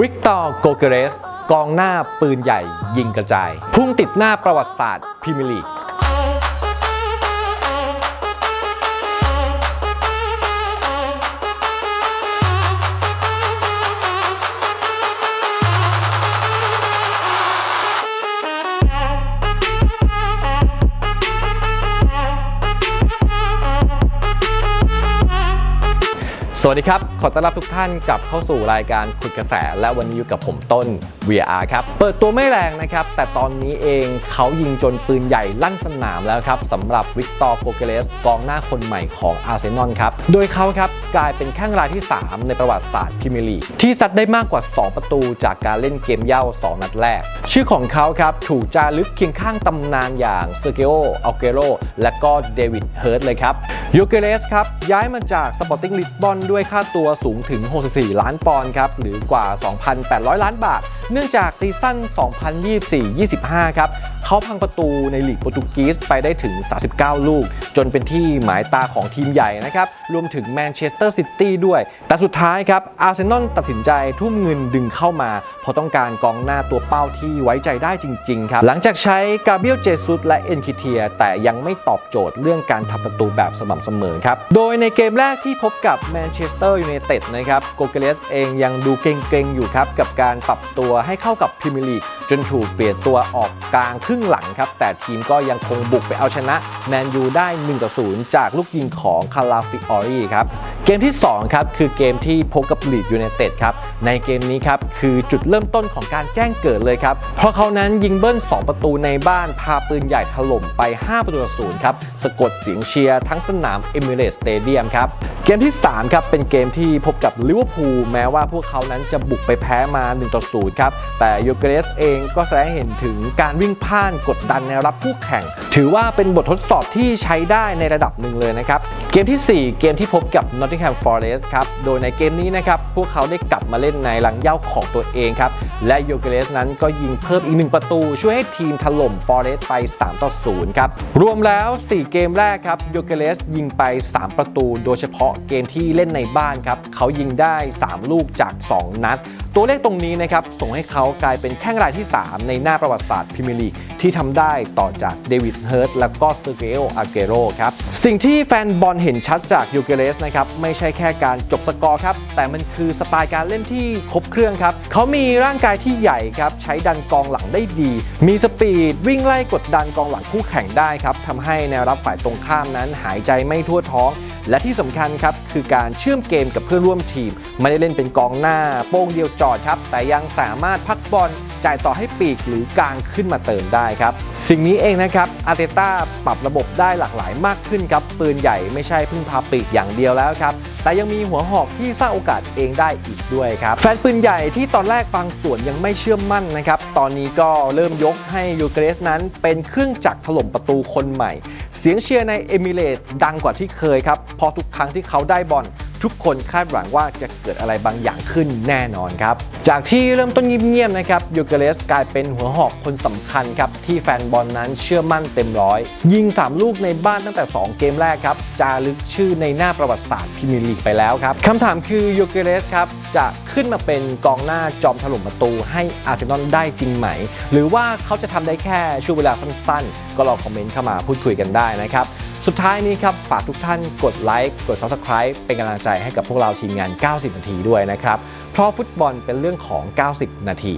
วิกตอร์โกเกเรส กองหน้าปืนใหญ่ยิงกระจาย พุ่งติดหน้าประวัติศาสตร์พิมลีก สวัสดีครับ ขอต้อนรับทุกท่านกลับเข้าสู่รายการขุดกระแส และวันนี้อยู่กับผมต้น VR ครับ เปิดตัวไม่แรงนะครับ แต่ตอนนี้เองเขายิงจนปืนใหญ่ลั่นสนามแล้วครับสำหรับวิกตอร์โกเกเลสกองหน้าคนใหม่ของอาร์เซนอลครับ โดยเขาครับกลายเป็นแข้งรายที่ 3 ในประวัติศาสตร์พรีเมียร์ลีกที่ซัดได้มากกว่า 2 ประตูจากการเล่นเกมเย่า 2 นัดแรก ชื่อของเขาครับถูกจารึกเคียงข้างตำนานอย่างเซอร์เกโออัลเกโรและก็เดวิดเฮิร์ตเลยครับโยเกเลสครับย้ายมาจากสปอร์ติ้งลิสบอนด้วยวยค่าตัวสูงถึง 64 ล้านปอนด์ครับหรือกว่า 2,800 ล้านบาท เนื่องจากซีซั่น 2024-25 ครับ เขาพังประตูในลีกโปรตุเกสไปได้ถึง 39 ลูก จนเป็นที่หมายตาของทีมใหญ่นะครับ รวมถึงแมนเชสเตอร์ซิตี้ด้วย แต่สุดท้ายครับอาร์เซนอลตัดสินใจทุ่มเงินดึงเข้ามา เพราะต้องการกองหน้าตัวเป้าที่ไว้ใจได้จริง ๆ ครับ หลังจากใช้กาเบรียลเจซุสและเอ็นคิเทีย แต่ยังไม่ตอบโจทย์เรื่องการทำประตูแบบสม่ำเสมอครับ โดยในเกมแรกที่พบกับแมนเชสเตอร์ยูไนเต็ดนะครับโกเกเลสเองยังดูเกรงๆอยู่ครับกับการปรับตัวให้เข้ากับพรีเมียร์ลีกจนถูกเปลี่ยนตัวออกกลางครึ่งหลังครับ แต่ทีมก็ยังคงบุกไปเอาชนะแมนยูได้1ต่อ0จากลูกยิงของคาราฟิออรีครับเกมที่ 2 ครับ คือเกมที่พบกับลีดยูไนเต็ดครับ ในเกมนี้ครับ คือจุดเริ่มต้นของการแจ้งเกิดเลยครับ เพราะเขานั้นยิงเบิ้ล 2 ประตูในบ้านพาปืนใหญ่ถล่มไป 5 ประตูต่อศูนย์ครับสะกดเสียงเชียร์ทั้งสนามเอมิเรตสเตเดียมครับ เกมที่ 3 ครับ เป็นเกมที่พบกับลิเวอร์พูลแม้ว่าพวกเขานั้นจะบุกไปแพ้มา1ต่อ0ครับแต่ยูเกเรสเองก็แสดงเห็นถึงการวิ่งพ่านกดดันในรับคู่แข่ง ถือว่าเป็นบททดสอบที่ใช้ได้ในระดับหนึ่งเลยนะครับ เกมทีสี่ 4 เกมที่พบกับ Nottingham Forest ครับ โดยในเกมนี้นะครับ พวกเขาได้กลับมาเล่นในหลังเย่าของตัวเองครับ และโยเกเรสนั้นก็ยิงเพิ่มอีกหนึ่งประตู ช่วยให้ทีมถล่ม Forest ไป 3 ต่อ 0 ครับ รวมแล้ว 4 เกมแรกครับโยเกเรสยิงไป 3 ประตู โดยเฉพาะเกมที่เล่นในบ้านครับเขายิงได้ 3 ลูกจาก 2 นัด ตัวเลขตรงนี้นะครับส่งให้เขากลายเป็นแข้งรายที่ 3 ในหน้าประวัติศาสตร์พรีเมียร์ลีกที่ทำได้ต่อจากเดวิดเฮิร์ตและก็เซอร์เกโออาเกโรครับ สิ่งที่แฟนบอลเห็นชัดจากยูเกเรสนะครับไม่ใช่แค่การจบสกอร์ครับ แต่มันคือสไตล์การเล่นที่ครบเครื่องครับเขามีร่างกายที่ใหญ่ครับใช้ดันกองหลังได้ดี มีสปีดวิ่งไล่กดดันกองหลังคู่แข่งได้ครับทำให้แนวรับฝ่ายตรงข้ามนั้นหายใจไม่ทั่วท้อง และที่สำคัญครับคือการเชื่อมเกมกับเพื่อนร่วมทีม ไม่ได้เล่นเป็นกองหน้า โป้งเดียวจอดครับ แต่ยังสามารถพักบอลจ่ายต่อให้ปีกหรือกลางขึ้นมาเติมได้ครับ สิ่งนี้เองนะครับอาร์เตต้าปรับระบบได้หลากหลายมากขึ้นครับ ปืนใหญ่ไม่ใช่พึ่งพาปีกอย่างเดียวแล้วครับ แต่ยังมีหัวหอกที่สร้างโอกาสเองได้อีกด้วยครับ แฟนปืนใหญ่ที่ตอนแรกบางส่วนยังไม่เชื่อมั่นนะครับ ตอนนี้ก็เริ่มยกให้ยูเกรสนั้นเป็นเครื่องจักรถล่มประตูคนใหม่ เสียงเชียร์ในเอมิเรตดังกว่าที่เคยครับ พอทุกครั้งที่เขาได้บอล ทุกคนคาดหวังว่าจะเกิดอะไรบางอย่างขึ้นแน่นอนครับ จากที่เริ่มต้นเงียบๆนะครับยูเกเรสกลายเป็นหัวหอกคนสำคัญครับ ที่แฟนบอลนั้นเชื่อมั่นเต็มร้อย ยิง 3 ลูกในบ้านตั้งแต่ 2 เกมแรกครับ จารึกชื่อในหน้าประวัติศาสตร์พรีเมียร์ลีกไปแล้วครับคำถามคือยูเกเรสครับจะขึ้นมาเป็นกองหน้าจอมถล่มประตูให้อาร์เซนอลได้จริงไหม หรือว่าเขาจะทำได้แค่ช่วงเวลาสั้นๆ ก็ลองคอมเมนต์เข้ามาพูดคุยกันได้นะครับ สุดท้ายนี้ครับฝากทุกท่านกดไลค์กด Subscribe เป็นกำลังใจให้กับพวกเราทีมงาน 90 นาทีด้วยนะครับ เพราะฟุตบอลเป็นเรื่องของ 90 นาที